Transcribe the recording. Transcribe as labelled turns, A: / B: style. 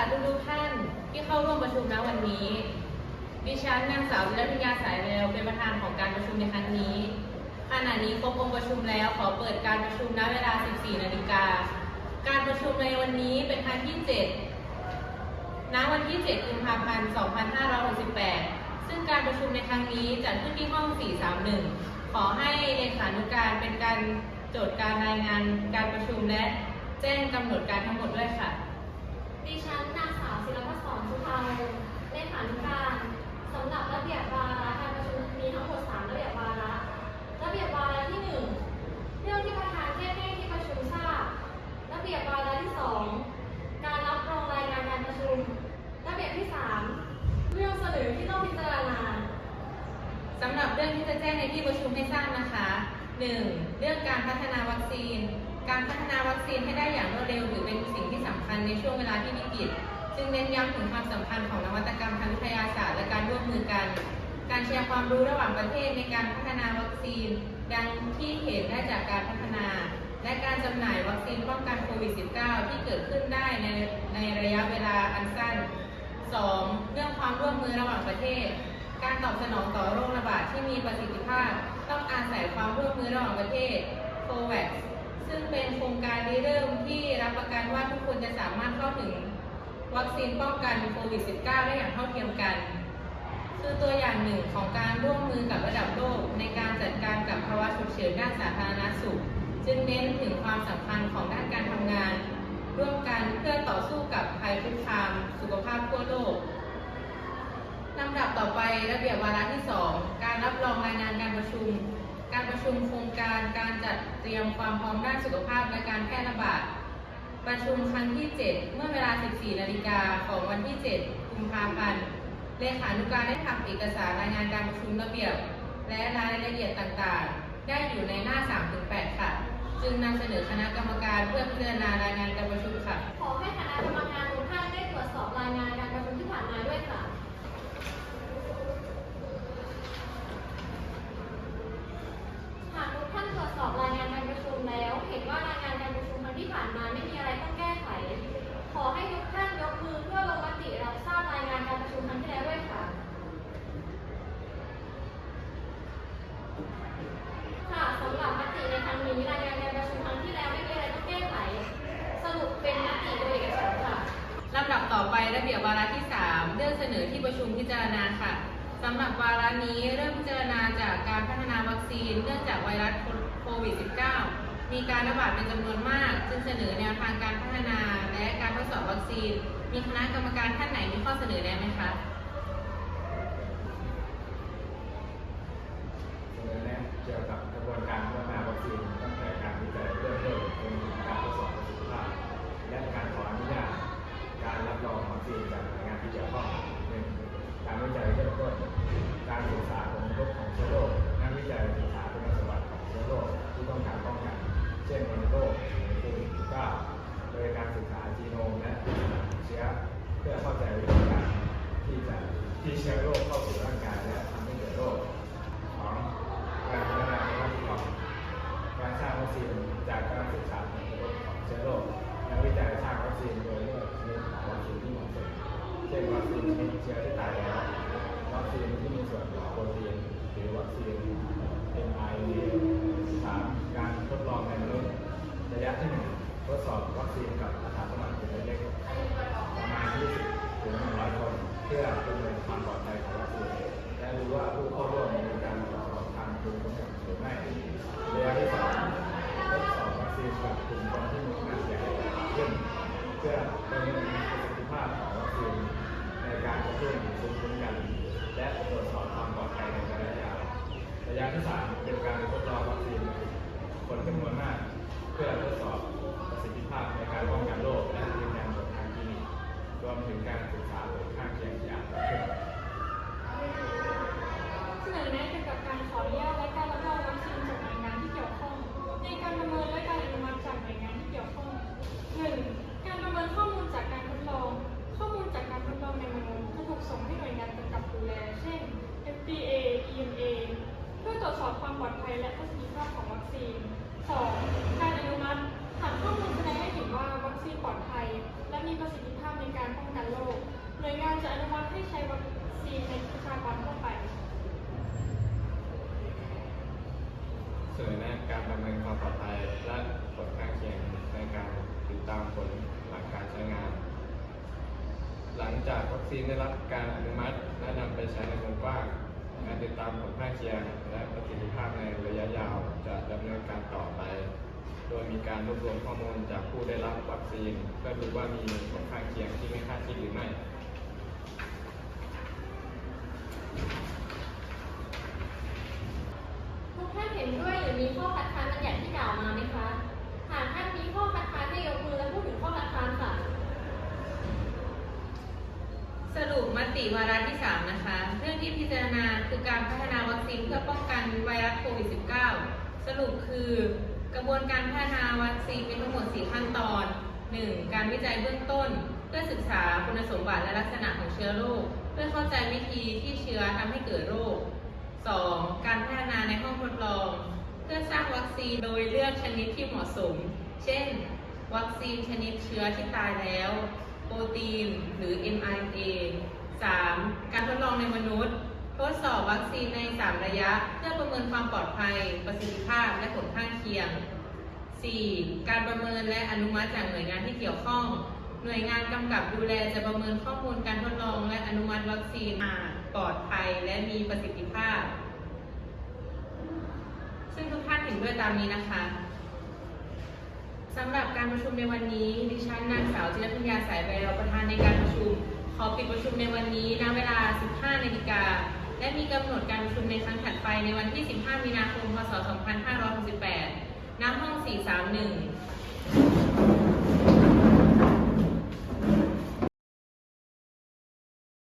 A: ค่ะทุกทุกๆท่านที่เข้าร่วมประชุมณวันนี้ ดิฉันนางสาววิรพิญญาสายแววเป็นประธานของการประชุมในครั้งนี้ ขณะนี้ครบองค์ประชุมแล้วขอเปิดการประชุมณเวลา 14 นาฬิกา การประชุมในวันนี้เป็นครั้งที่ 7 ณ วันที่ 7 กุมภาพันธ์ 2568 ซึ่งการประชุมในครั้งนี้จัดขึ้นที่ห้อง 431 ขอให้เลขานุการเป็นการโจทย์การรายงานการประชุมและแจ้งกำหนดการทั้งหมดด้วยค่ะ
B: ดิฉันนางสาวศิลปศรสุภาวงศ์เลขานุการสำหรับระเบียบวาระการประชุมมีทั้งหมด 3 ระเบียบวาระ ระเบียบวาระที่ 1 เรื่องที่ประธานแจ้งให้ที่ประชุมทราบ ระเบียบวาระที่ 2 การรับรองรายงานการประชุม ระเบียบที่ 3 เรื่องเสนอที่ต้องพิจารณา
A: สำหรับเรื่องที่จะแจ้งในที่ประชุมให้ทราบนะคะ 1. เรื่องการพัฒนาวัคซีน การพัฒนาวัคซีนให้ได้อย่างรวดเร็วถือเป็นสิ่งที่สำคัญในช่วงเวลาที่วิกฤตจึงเน้นย้ำถึงความสำคัญของนวัตกรรมทางวิทยาศาสตร์และการร่วมมือกัน การแชร์ความรู้ระหว่างประเทศในการพัฒนาวัคซีน ดังที่เห็นได้จากการพัฒนา และการจำหน่ายวัคซีนป้องกันโควิด -19 ที่เกิดขึ้นได้ในในระยะเวลาอันสั้น 2. เรื่องความร่วมมือระหว่างประเทศ การตอบสนองต่อโรคระบาดที่มีประสิทธิภาพ ต้องอาศัยความร่วมมือระหว่างประเทศ COVAX ซึ่งเป็นโครงการริเริ่มที่รับประกันว่าทุกคนจะสามารถเข้าถึงวัคซีนป้องกันโควิด -19 ได้อย่างเท่าเทียมกัน คือตัวอย่างหนึ่งของการร่วมมือกับระดับโลก ในการจัดการกับภาวะฉุกเฉินด้านสาธารณสุข จึงเน้นถึงความสำคัญของด้านการทำงาน ร่วมกันเพื่อต่อสู้กับภัยคุกคามสุขภาพทั่วโลกลำดับต่อไประเบียบวาระที่ 2 การรับรองรายงานการประชุม การประชุมโครงการการจัดเตรียมความพร้อมด้านสุขภาพและการแพร่ระบาด ประชุมครั้งที่ 7 เมื่อเวลา 14 นาฬิกาของวันที่ 7 กุมภาพันธ์เลขานุการได้ทำเอกสารรายงานการประชุมระเบียบ และรายละเอียดต่างๆ ได้อยู่ในหน้า 3-8 ค่ะ จึงนำเสนอคณะกรรมการเพื่อพิจารณารายงานการประชุมค่ะ
B: ขอให้คณะกรรม นอที่ประชุมพิ
A: จารณาค่ะสำหรับวาระนี้เริ่มพิจารณาจากการพัฒนาวัคซีน เนื่องจากไวรัสโควิด -19 มีการระบาดเป็นจำนวนมาก จึงเสนอแนวทางการพัฒนาและการทดสอบวัคซีน มีคณะกรรมการท่านไหนมีข้อเสนอแนะไหมคะ
C: วัคซีนชนิดเชื้อที่ตายแล้ววัคซีนที่มีส่วนของโปรตีนหรือวัคซีน mRNA สามการทดลองในมนุษย์ระยะที่หนึ่งทดสอบวัคซีนกับอาสาสมัครกลุ่มเล็กๆประมาณ 20ถึง100 คน เพื่อประเมินความปลอดภัยของวัคซีนและดูว่าผู้เข้าร่วมมีการตรวจสอบทางภูมิคุ้มกันหรือไม่ระยะที่สองทดสอบวัคซีนกับกลุ่มคนที่มีความเสี่ยงขึ้นเพื่อประเมินประสิทธิภาพของวัคซีน ในการกระตุ้นภูมิคุ้มกัน และตรวจสอบความปลอดภัยในระยะยาวระยะที่สามเป็นการทดลองวัคซีนคนจำนวนมาก เพื่อทดสอบประสิทธิภาพในการป้องกันโรคและยืนยันผลทางคลินิกรวมถึงการศึกษาผลข้างเคียง เส
D: นอแนะเกี่ยวกับการขออนุญาตและการรับรองวัคซีนจากหน่วยงานที่เกี่ยวข้อง ในการประเมินและการอนุมัติจากหน่วยงานที่เกี่ยวข้อง 1. การประเมินข้อมูลจากการทดลอง ข้อมูลจากการทดลองในมนุษย์จะถูกส่งให้หน่วยงานกำกับดูแล เช่น FDA EMA เพื่อตรวจสอบความปลอดภัยและประสิทธิภาพของวัคซีน 2. การอนุมัติหากข้อมูลแสดงให้เห็นว่าวัคซีนปลอดภัย หลัง
E: จากวัคซีนได้รับการอนุมัติและนำไปใช้ในวงกว้างการติดตามผลข้างเคียงและประสิทธิภาพในระยะยาวจะดำเนินการต่อไป โดยมีการรวบรวมข้อมูลจากผู้ได้รับวัคซีนเพื่อดูว่ามีผลข้างเคียงที่ไม่คาดคิดหรือไม่
B: ทุกท่านเห็นด้วยหรือมีข้อคัดค้านบัญญัติที่กล่าวมาไหมคะ หากท่านมีข้อคัดค้านให้ยกมือและพูดถึงข้อคัดค้านค่ะ
A: สรุปม ติวาระที่ 3 นะคะ เรื่องที่พิจารณาคือการพัฒนาวัคซีนเพื่อป้องกันไวรัสโควิด -19 สรุปคือกระบวนการพัฒนาวัคซีนมีทั้งหมด 4 ขั้นตอน 1. การวิจัยเบื้องต้น เพื่อศึกษาคุณสมบัติและลักษณะของเชื้อโรค เพื่อเข้าใจวิธีที่เชื้อทำให้เกิดโรค 2. การพัฒนาในห้องทดลอง เพื่อสร้างวัคซีนโดยเลือกชนิดที่เหมาะสม เช่น วัคซีนชนิดเชื้อที่ตายแล้ว โปรตีนหรือ mRNA 3. การทดลองในมนุษย์ ทดสอบวัคซีนใน 3 ระยะ เพื่อประเมินความปลอดภัย ประสิทธิภาพ และผลข้างเคียง 4. การประเมินและอนุมัติจากหน่วยงานที่เกี่ยวข้อง หน่วยงานกำกับดูแลจะประเมินข้อมูลการทดลองและอนุมัติวัคซีนอาจปลอดภัยและมีประสิทธิภาพ ซึ่งทุกท่านเห็นด้วยตามนี้นะคะสำหรับการประชุมในวันนี้ ดิฉันนางสาวจิรพัญญาสายใบรประธานในการประชุม อปิดประชุมในวันนี้ณเวลา 15นาฬิกา และมีกำหนดการประชุมในครั้งถัดไปในวันที่ 15 มีนาคม พศ 2568 ณ ห้อง 431